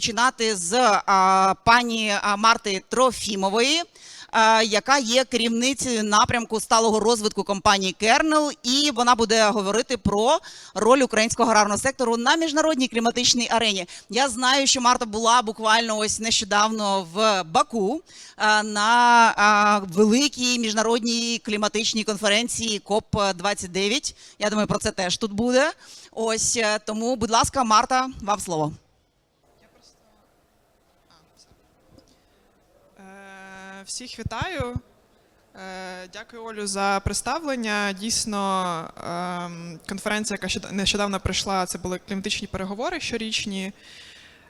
починати з а, пані Марти Трофімової, яка є керівницею напрямку сталого розвитку компанії Кернел, і вона буде говорити про роль українського аграрного сектору на міжнародній кліматичній арені. Я знаю, що Марта була буквально ось нещодавно в Баку на великій міжнародній кліматичній конференції КОП 29 Я думаю, про це теж тут буде. Ось е, тому, будь ласка, Марта, вам слово. Всіх вітаю. Е, Дякую, Олю, за представлення. Дійсно, ем, конференція, яка щод- нещодавно прийшла, це були кліматичні переговори щорічні,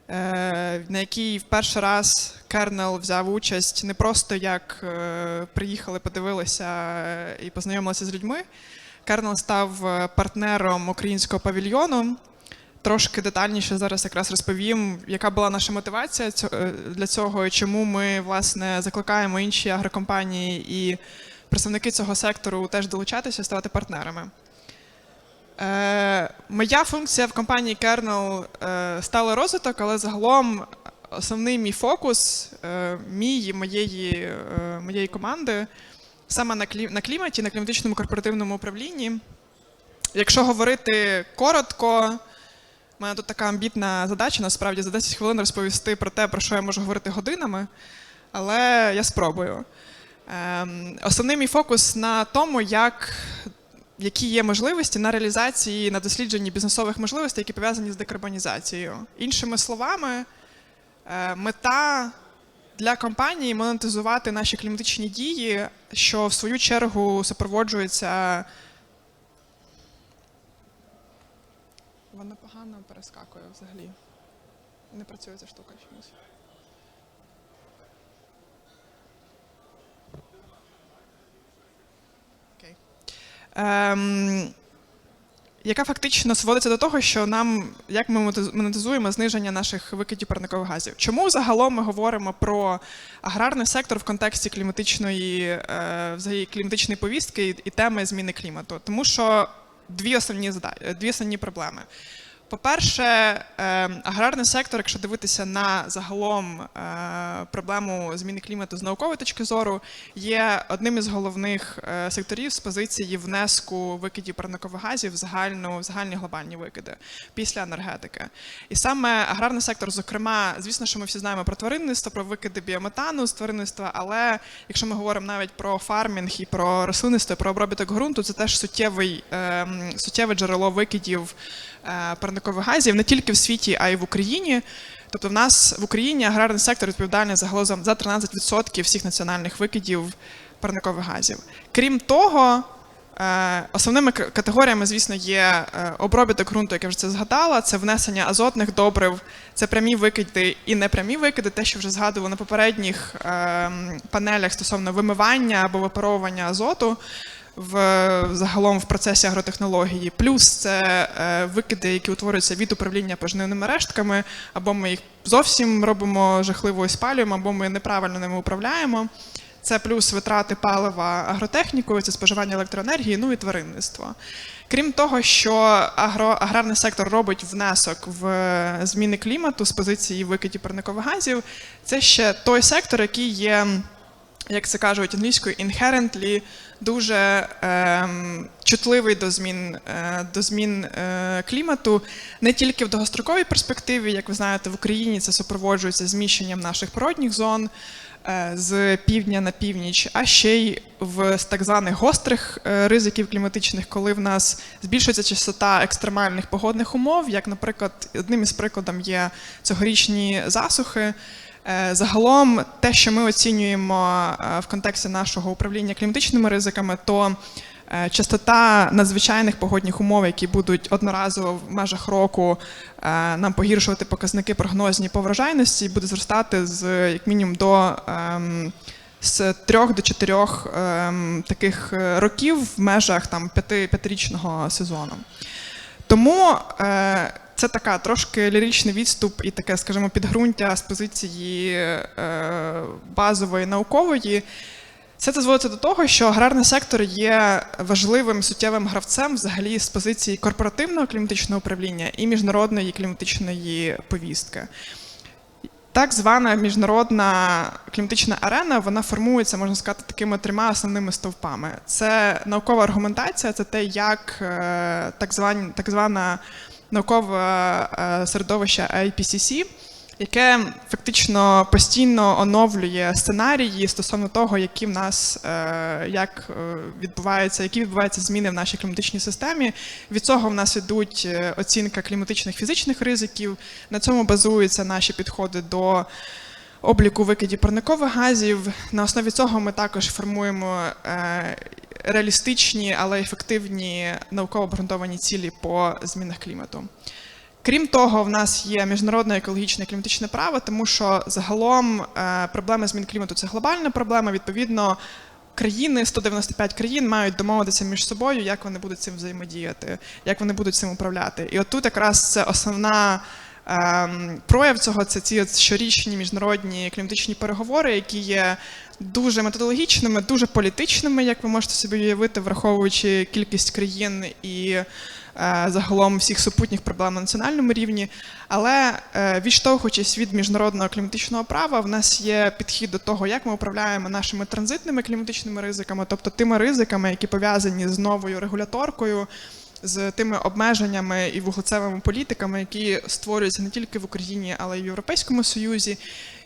е, на якій в перший раз Кернел взяв участь не просто як е, приїхали, подивилися і познайомилися з людьми. Кернел став партнером українського павільйону. Трошки детальніше зараз якраз розповім, яка була наша мотивація е, для цього, і чому ми власне закликаємо інші агрокомпанії і представники цього сектору теж долучатися, ставати партнерами. Е, моя функція в компанії Kernel е, сталий розвиток, але загалом основний мій фокус, е, мій і моєї, е, моєї команди саме на, клі, на кліматі, на кліматичному корпоративному управлінні. Якщо говорити коротко, у мене тут така амбітна задача, насправді за 10 хвилин розповісти про те, про що я можу говорити годинами, але я спробую. Ем, основний мій фокус на тому, як, які є можливості на реалізації, на дослідженні бізнесових можливостей, які пов'язані з декарбонізацією. Іншими словами, е, мета для компанії монетизувати наші кліматичні дії, що в свою чергу супроводжується Вона погано перескакує взагалі. Не працює ця штука чомусь. Окей. Ем, яка фактично сводиться до того, що нам як ми монетизуємо зниження наших викидів парникових газів. Чому загалом ми говоримо про аграрний сектор в контексті кліматичної, е, взагалі кліматичної повістки і, і теми зміни клімату? Тому що дві основні дві основні проблеми. По-перше, е, аграрний сектор, якщо дивитися на загалом е, проблему зміни клімату з наукової точки зору, є одним із головних е, секторів з позиції внеску викидів парникових газів в загальну в загальні глобальні викиди після енергетики. І саме аграрний сектор, зокрема, звісно, що ми всі знаємо про тваринництво, про викиди біометану з тваринництва, але якщо ми говоримо навіть про фармінг і про рослинництво, про обробіток ґрунту, це теж суттєвий, ем, суттєве джерело викидів парникових газів не тільки в світі, а й в Україні. Тобто, в нас в Україні аграрний сектор відповідальний загалом за 13% всіх національних викидів парникових газів. Крім того, е, основними категоріями, звісно, є е, обробіток ґрунту, як я вже це згадала, це внесення азотних добрив, це прямі викиди і непрямі викиди, те, що вже згадували на попередніх ем, панелях стосовно вимивання або випаровування азоту в загалом в процесі агротехнології. Плюс це е, викиди, які утворюються від управління пожнивними рештками, або ми їх зовсім робимо жахливо і спалюємо, або ми неправильно ними управляємо. Це плюс витрати палива агротехнікою, це споживання електроенергії, ну і тваринництво. Крім того, що агро, аграрний сектор робить внесок в е, зміни клімату з позиції викидів парникових газів, це ще той сектор, який є як це кажуть англійською, inherently дуже ем, чутливий до змін, е, до змін е, клімату не тільки в довгостроковій перспективі, як ви знаєте, в Україні це супроводжується зміщенням наших природних зон е, з півдня на північ, а ще й в так званих гострих е, ризиків кліматичних, коли в нас збільшується частота екстремальних погодних умов, як, наприклад, одним із прикладів є цьогорічні засухи. Е, Загалом, те, що ми оцінюємо е, в контексті нашого управління кліматичними ризиками, то е, частота надзвичайних погодних умов, які будуть одноразово в межах року нам погіршувати показники прогнозні по врожайності, буде зростати з як мінімум до ем, з трьох до чотирьох ем, таких років в межах там п'яти п'ятирічного сезону. Тому це така трошки ліричний відступ і таке, скажімо, підґрунтя з позиції е, базової наукової. Це зводиться до того, що аграрний сектор є важливим суттєвим гравцем взагалі з позиції корпоративного кліматичного управління і міжнародної кліматичної повістки. Так звана міжнародна кліматична арена вона формується, можна сказати, такими трьома основними стовпами. Це наукова аргументація, це те, як е, так, звані, так звана наукове е, середовище IPCC, яке фактично постійно оновлює сценарії стосовно того, які в нас е, як е, відбуваються, які відбуваються зміни в нашій кліматичній системі. Від цього в нас ідуть оцінка кліматичних фізичних ризиків. На цьому базуються наші підходи до обліку викидів парникових газів. На основі цього ми також формуємо реалістичні, але ефективні науково обґрунтовані цілі по змінах клімату. Крім того, в нас є міжнародне екологічне і кліматичне право, тому що загалом е, проблема змін клімату це глобальна проблема. Відповідно, країни, 195 країн, мають домовитися між собою, як вони будуть цим взаємодіяти, як вони будуть цим управляти. І отут якраз це основна. Ем, Прояв цього це ці щорічні міжнародні кліматичні переговори, які є дуже методологічними, дуже політичними, як ви можете собі уявити, враховуючи кількість країн і е, загалом всіх супутніх проблем на національному рівні. Але е, відштовхуючись від міжнародного кліматичного права, в нас є підхід до того, як ми управляємо нашими транзитними кліматичними ризиками, тобто тими ризиками, які пов'язані з новою регуляторкою. З тими обмеженнями і вуглецевими політиками, які створюються не тільки в Україні, але й в Європейському Союзі.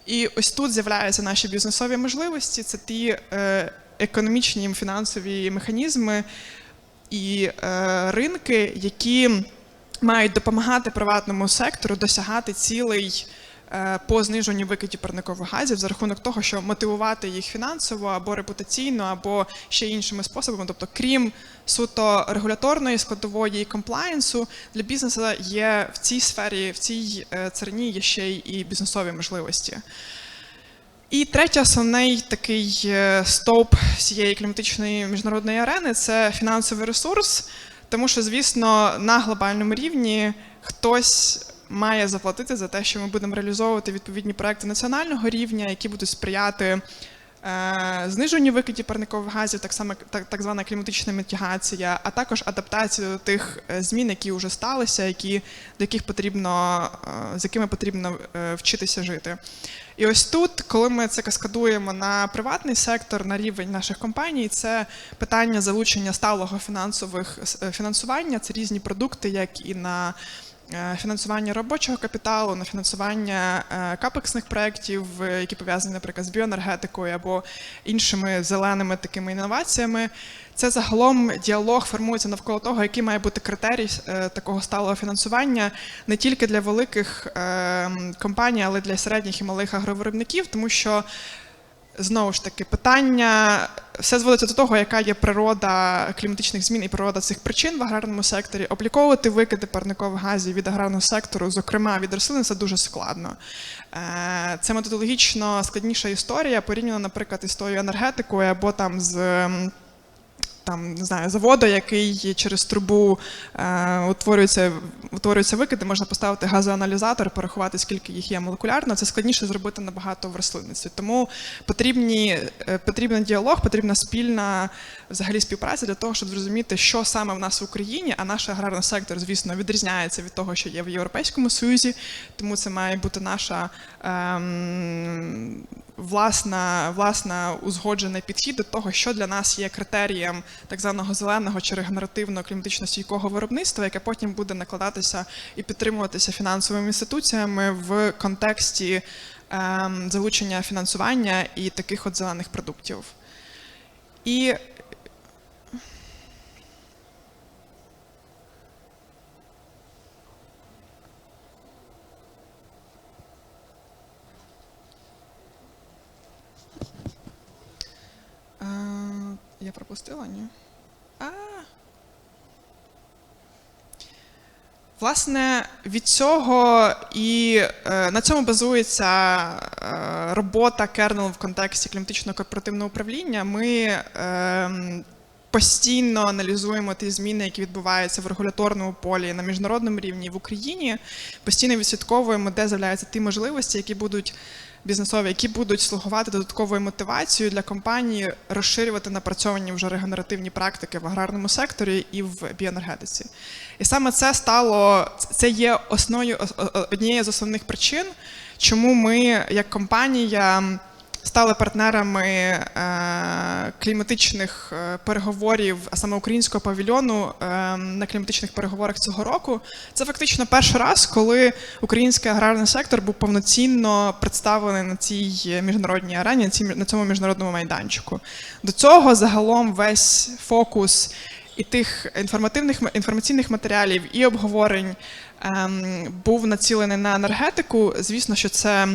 І ось тут з'являються наші бізнесові можливості. Це ті е, економічні фінансові механізми і е, ринки, які мають допомагати приватному сектору досягати цілей по зниженню викидів парникових газів за рахунок того, що мотивувати їх фінансово або репутаційно, або ще іншими способами. Тобто, крім суто регуляторної складової і комплаєнсу, для бізнесу є в цій сфері, в цій е, царині є ще й і бізнесові можливості. І третій основний такий е, стовп цієї кліматичної міжнародної арени це фінансовий ресурс, тому що, звісно, на глобальному рівні хтось має заплатити за те, що ми будемо реалізовувати відповідні проекти національного рівня, які будуть сприяти е, зниженню викидів парникових газів, так само так, так звана кліматична мітігація, а також адаптація до тих е, змін, які вже сталися, які, до яких потрібно, е, з якими потрібно е, вчитися жити. І ось тут, коли ми це каскадуємо на приватний сектор, на рівень наших компаній, це питання залучення сталого фінансових е, фінансування. Це різні продукти, як і на фінансування робочого капіталу, на фінансування е, капексних проєктів, е, які пов'язані, наприклад, з біоенергетикою або іншими зеленими такими інноваціями. Це загалом діалог формується навколо того, який має бути критерій е, такого сталого фінансування не тільки для великих е, компаній, але й для середніх і малих агровиробників, тому що знову ж таки питання все зводиться до того, яка є природа кліматичних змін і природа цих причин в аграрному секторі. Обліковувати викиди парникових газів від аграрного сектору, зокрема від рослин, це дуже складно. Е, Це методологічно складніша історія, порівняно, наприклад, із тою енергетикою або там з. Там не знаю, заводу, який через трубу е, утворюється, утворюються викиди, можна поставити газоаналізатор, порахувати, скільки їх є молекулярно. Це складніше зробити набагато в рослинництві. Тому потрібні, е, потрібен діалог, потрібна спільна взагалі співпраця для того, щоб зрозуміти, що саме в нас в Україні, а наш аграрний сектор, звісно, відрізняється від того, що є в Європейському Союзі. Тому це має бути наша ем, власна, власна узгоджений підхід до того, що для нас є критерієм так званого зеленого чи регенеративного кліматично стійкого виробництва, яке потім буде накладатися і підтримуватися фінансовими інституціями в контексті ем, залучення фінансування і таких от зелених продуктів. І Я пропустила, ні? А. Власне, від цього і е, на цьому базується е, робота Kernel в контексті кліматичного корпоративного управління. Ми е, постійно аналізуємо ті зміни, які відбуваються в регуляторному полі на міжнародному рівні в Україні. Постійно відслідковуємо, де з'являються ті можливості, які будуть бізнесові, які будуть слугувати додатковою мотивацією для компанії розширювати напрацьовані вже регенеративні практики в аграрному секторі і в біоенергетиці. І саме це стало це є основою однією з основних причин, чому ми, як компанія, стали партнерами е, кліматичних е, переговорів, а саме українського павільйону е, на кліматичних переговорах цього року. Це фактично перший раз, коли український аграрний сектор був повноцінно представлений на цій міжнародній арені, на цьому міжнародному майданчику. До цього загалом весь фокус і тих інформативних інформаційних матеріалів і обговорень ем, був націлений на енергетику. Звісно, що це.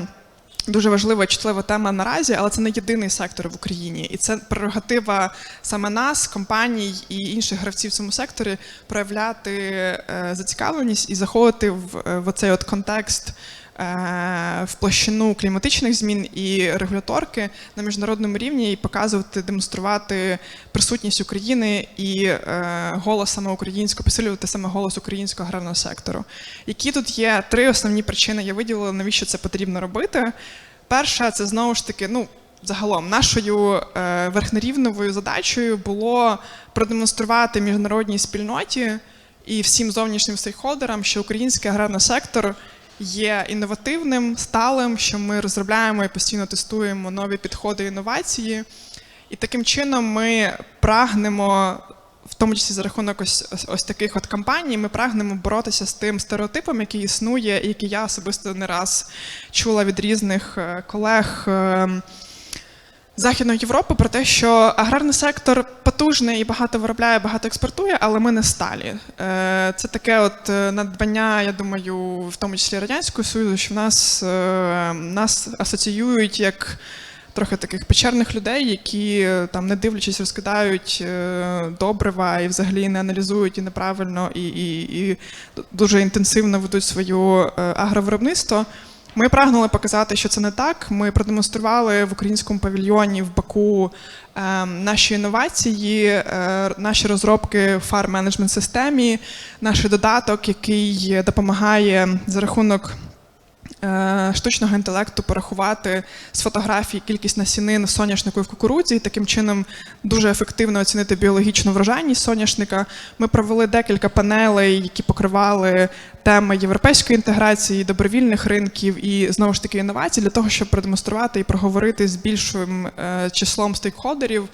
Дуже важлива чутлива тема наразі, але це не єдиний сектор в Україні, і це прерогатива саме нас, компаній і інших гравців в цьому секторі проявляти е, зацікавленість і заходити в, е, в цей от контекст в площину кліматичних змін і регуляторки на міжнародному рівні і показувати, демонструвати присутність України і е, голос саме українського, посилювати саме голос українського аграрного сектору. Які тут є три основні причини, я виділила, навіщо це потрібно робити. Перша це знову ж таки, ну. Загалом нашою е, верхнерівновою задачею було продемонструвати міжнародній спільноті і всім зовнішнім стейкхолдерам, що український аграрний сектор є інновативним, сталим, що ми розробляємо і постійно тестуємо нові підходи інновації. І таким чином ми прагнемо, в тому числі за рахунок ось, ось, таких от кампаній, ми прагнемо боротися з тим стереотипом, який існує, і який я особисто не раз чула від різних е, колег. Західної Європи про те, що аграрний сектор потужний і багато виробляє, багато експортує, але ми не сталі. Е, Це таке от е, надбання, я думаю, в тому числі радянського союзу, що в нас, е, нас асоціюють як трохи таких печерних людей, які там не дивлячись, розкидають добрива і взагалі не аналізують і неправильно і, і, і дуже інтенсивно ведуть свою е, агровиробництво. Ми прагнули показати, що це не так. Ми продемонстрували в українському павільйоні в Баку е, наші інновації, е, наші розробки в фарм менеджмент системі, наш додаток, який допомагає за рахунок е, штучного інтелекту порахувати з фотографій кількість насінин соняшнику і в кукурудзі, і таким чином дуже ефективно оцінити біологічну врожайність соняшника. Ми провели декілька панелей, які покривали теми європейської інтеграції, добровільних ринків і знову ж таки інновацій для того, щоб продемонструвати і проговорити з більшим е, числом стейкхолдерів,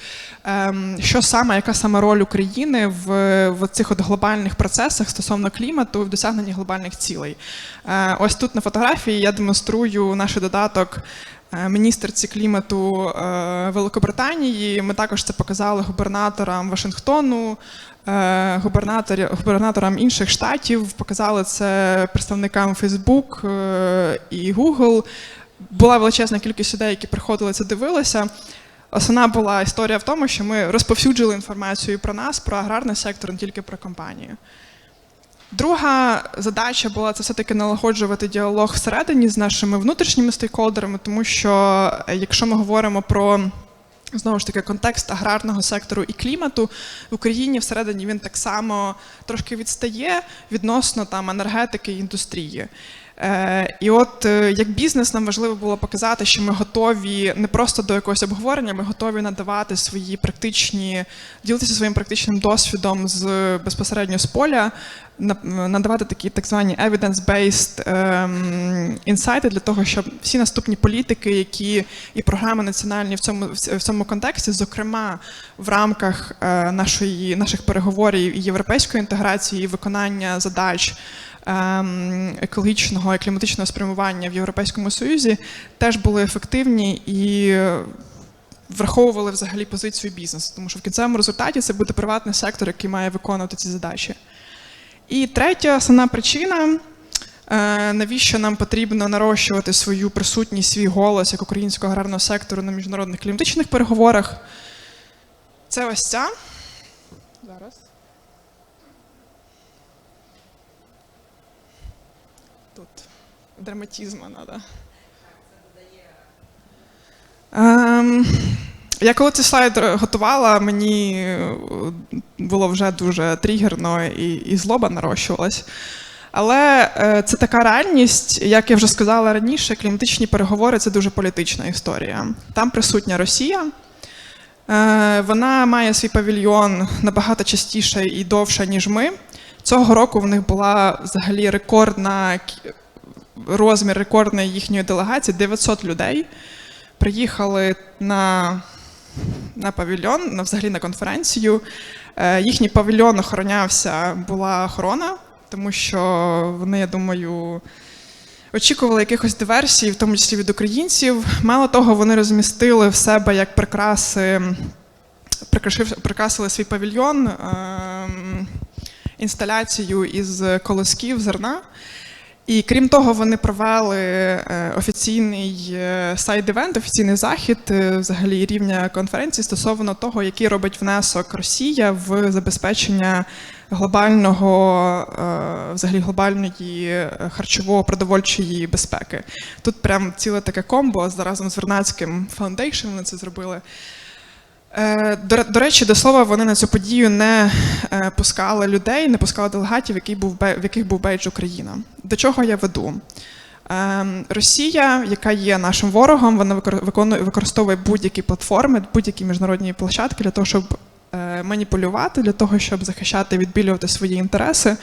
ем, що саме, яка саме роль України в, в цих от глобальних процесах стосовно клімату в досягненні глобальних цілей. Е, ось тут на фотографії я демонструю наш додаток. Е, Міністерці клімату е, Великобританії. Ми також це показали губернаторам Вашингтону, е, губернаторам інших штатів. Показали це представникам Facebook і Google. Була величезна кількість людей, які приходили це дивилися. Основна була історія в тому, що ми розповсюджили інформацію про нас, про аграрний сектор, не тільки про компанію. Друга задача була це все-таки налагоджувати діалог всередині з нашими внутрішніми стейкхолдерами, тому що е, якщо ми говоримо про знову ж таки контекст аграрного сектору і клімату, в Україні всередині він так само трошки відстає відносно там енергетики і індустрії. Е, і от е, як бізнес нам важливо було показати, що ми готові не просто до якогось обговорення, ми готові надавати свої практичні, ділитися своїм практичним досвідом з безпосередньо з поля, надавати такі так звані evidence-based ем, інсайти для того, щоб всі наступні політики, які і програми національні в цьому в цьому контексті, зокрема в рамках е, нашої наших переговорів і європейської інтеграції, і виконання задач ем, екологічного і кліматичного спрямування в Європейському Союзі, теж були ефективні і. Враховували взагалі позицію бізнесу, тому що в кінцевому результаті це буде приватний сектор, який має виконувати ці задачі. І третя основна причина, е, навіщо нам потрібно нарощувати свою присутність, свій голос як українського аграрного сектору на міжнародних кліматичних переговорах. Це ось ця. Зараз. Тут драматизма треба. Ем, я коли цей слайд готувала, мені е, було вже дуже тригерно і, і злоба нарощувалась. Але е, це така реальність, як я вже сказала раніше, кліматичні переговори це дуже політична історія. Там присутня Росія. Е, вона має свій павільйон набагато частіше і довше, ніж ми. Цього року в них була взагалі рекордна розмір рекордної їхньої делегації 900 людей приїхали на, на павільйон, на взагалі на конференцію. Е, Їхній павільйон охоронявся, була охорона, тому що вони, я думаю, очікували якихось диверсій, в тому числі від українців. Мало того, вони розмістили в себе як прикраси, прикрасили свій павільйон ем, інсталяцію із колосків зерна. І крім того, вони провели е, офіційний е, сайд-івент, офіційний захід е, взагалі рівня конференції стосовно того, який робить внесок Росія в забезпечення глобального, взагалі глобальної харчово-продовольчої безпеки. Тут прям ціле таке комбо разом з Вернадським Foundation вони це зробили. Е, До, до речі, до слова, вони на цю подію не е, пускали людей, не пускали делегатів, який був, в яких був бейдж Україна. До чого я веду? Ем, Росія, яка є нашим ворогом, вона використовує будь-які платформи, будь-які міжнародні площадки для того, щоб е, маніпулювати, для того, щоб захищати, відбілювати свої інтереси.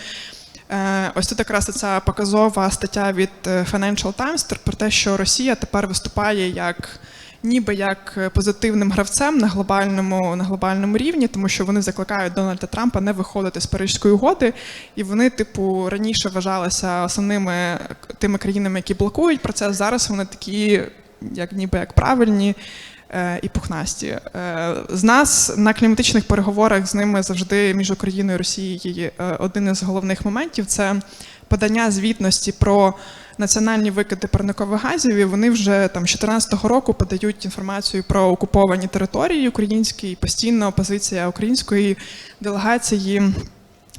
Е, Ось тут якраз ця показова стаття від е, Financial Times про те, що Росія тепер виступає як ніби як е, позитивним гравцем на глобальному, на глобальному рівні, тому що вони закликають Дональда Трампа не виходити з Паризької угоди, і вони, типу, раніше вважалися основними тими країнами, які блокують процес. Зараз вони такі, як ніби як правильні. е, І пухнасті Е, з нас на кліматичних переговорах з ними завжди між Україною і Росією один із головних моментів це подання звітності про національні викиди парникових газів. І вони вже там з 2014 року подають інформацію про окуповані території українські. І постійно позиція української делегації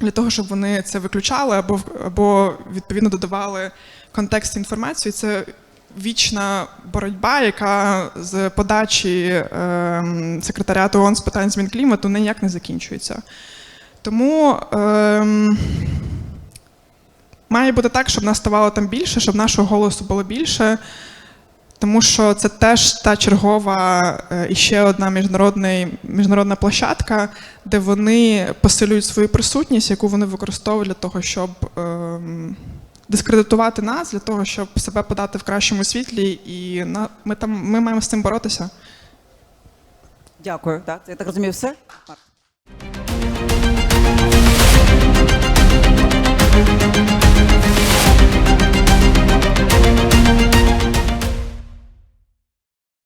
для того, щоб вони це виключали або або відповідно додавали контекст інформації. Це вічна боротьба, яка з подачі ем, секретаріату ООН з питань змін клімату ніяк не закінчується. Тому ем, має бути так, щоб нас ставало там більше, щоб нашого голосу було більше. Тому що це теж та чергова е, і ще одна міжнародна, площадка, де вони посилюють свою присутність, яку вони використовують для того, щоб ем, дискредитувати нас, для того, щоб себе подати в кращому світлі, і на, ми там ми маємо з цим боротися. Дякую. Так, я так розумію, все.